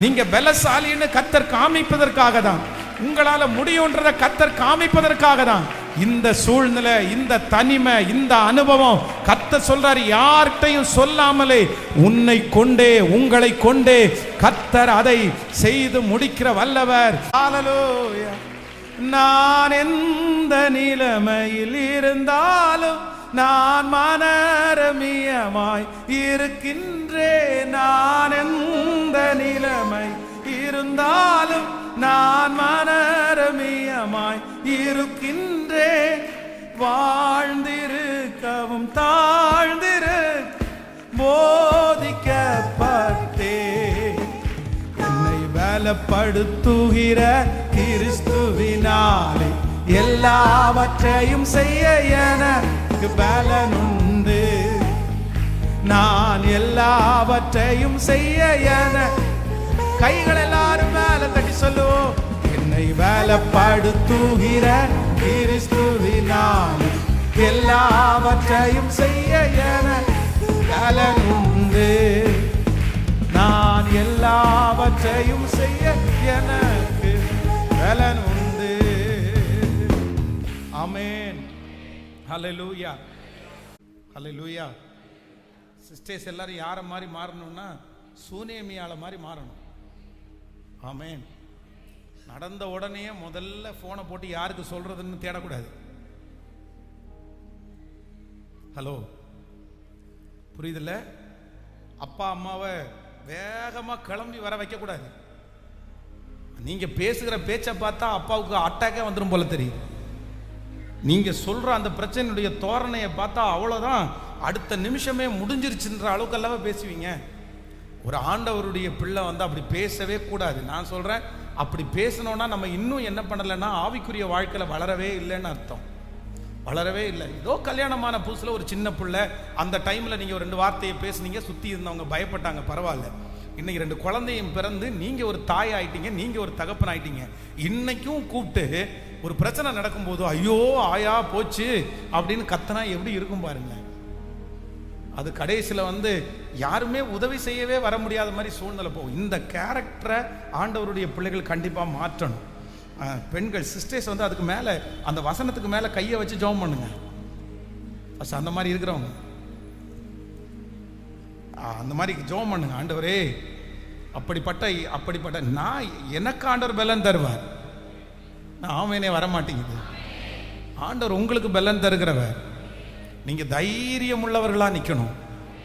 நீங்க பலசாலின்னு கத்தர் காமிப்பதற்காக தான் உங்களால முடியுன்றத கத்தர் காமிப்பதற்காக தான் இந்த சூழ்நிலை இந்த தனிமை இந்த அனுபவம் கத்த சொல்றாரு யார்கிட்டையும் சொல்லாமலே உன்னை கொண்டே உங்களை கொண்டே கத்தர் அதை செய்து முடிக்கிற வல்லவர். நான் எந்த நிலைமையில் இருந்தாலும் நான் மனரமியமாய் இருக்கின்றேன். இருந்தாலும் நான் மனரமியமாய் இருக்கின்றேன். வாழ்ந்திருக்கவும் தாழ்ந்திரு போதிக்கப்பட்டே என்னை பலப்படுத்துகிற கிறிஸ்துவினாலே எல்லாவற்றையும் செய்ய எனக்கு பலனுண்டு. நான் எல்லாவற்றையும் செய்ய என கைகளெல்லாம் என்னை பலப்படுத்துகிற கிறிஸ்துவினால் எல்லாவற்றையும் செய்ய என உண்டு. நான் எல்லாவற்றையும் செய்ய எனக்கு பலன் உண்டு. ஆமென். ஹalleluya. லூயா சிஸ்டர்ஸ் எல்லாரும் யாரை மாதிரி மாறணும்னா சூனேமியால மாதிரி மாறணும். ஆமேன். நடந்த உடனே முதல்ல ஃபோனை போட்டு யாருக்கு சொல்றதுன்னு தேடக்கூடாது. ஹலோ புரியுதுல்ல? அப்பா அம்மாவை வேகமாக கிளம்பி வர வைக்கக்கூடாது. நீங்கள் பேசுகிற பேச்சை பார்த்தா அப்பாவுக்கு அட்டாக்கே வந்துடும் போல தெரியுது. நீங்கள் சொல்கிற அந்த பிரச்சனையுடைய தோரணையை பார்த்தா அவ்வளோதான் அடுத்த நிமிஷமே முடிஞ்சிருச்சுன்ற அளவுக்கு அல்லவா பேசுவீங்க? ஒரு ஆண்டவருடைய பிள்ளை வந்து அப்படி பேசவே கூடாது. நான் சொல்கிறேன் அப்படி பேசணும்னா நம்ம இன்னும் என்ன பண்ணலைன்னா ஆவிக்குரிய வாழ்க்கையில் வளரவே இல்லைன்னு அர்த்தம். வளரவே இல்லை. ஏதோ கல்யாணமான புதுசில் ஒரு சின்ன பிள்ளை அந்த டைமில் நீங்கள் ஒரு ரெண்டு வார்த்தையை பேசுனீங்க சுற்றி இருந்தவங்க பயப்பட்டாங்க பரவாயில்ல. இன்னைக்கு ரெண்டு குழந்தையும் பிறந்து நீங்கள் ஒரு தாய் ஆயிட்டீங்க நீங்கள் ஒரு தகப்பன் ஆயிட்டீங்க. இன்னைக்கும் கூப்பிட்டு ஒரு பிரச்சனை நடக்கும்போது ஐயோ ஆயா போச்சு. அப்படின்னு கத்தனா எப்படி இருக்கும் பாருங்க அது கடைசியில் வந்து யாருமே உதவி செய்யவே வர முடியாத மாதிரி சூழ்நிலை போகும். இந்த கேரக்டரை ஆண்டவருடைய பிள்ளைகள் கண்டிப்பாக மாற்றணும். பெண்கள் சிஸ்டர்ஸ் வந்து அதுக்கு மேலே அந்த வசனத்துக்கு மேலே கையை வச்சு ஜோம் பண்ணுங்க. ஃபஸ்ட் அந்த மாதிரி இருக்கிறவங்க. அந்த மாதிரி ஜோம் பண்ணுங்க. ஆண்டவரே அப்படிப்பட்ட அப்படிப்பட்ட நான் எனக்கு ஆண்டவர் பலன் தருவார். நான் ஆமேனே வர மாட்டேங்குது ஆண்டவர் உங்களுக்கு பலன் தருகிறவர். நீங்கள் தைரியம் உள்ளவர்களாக நிற்கணும்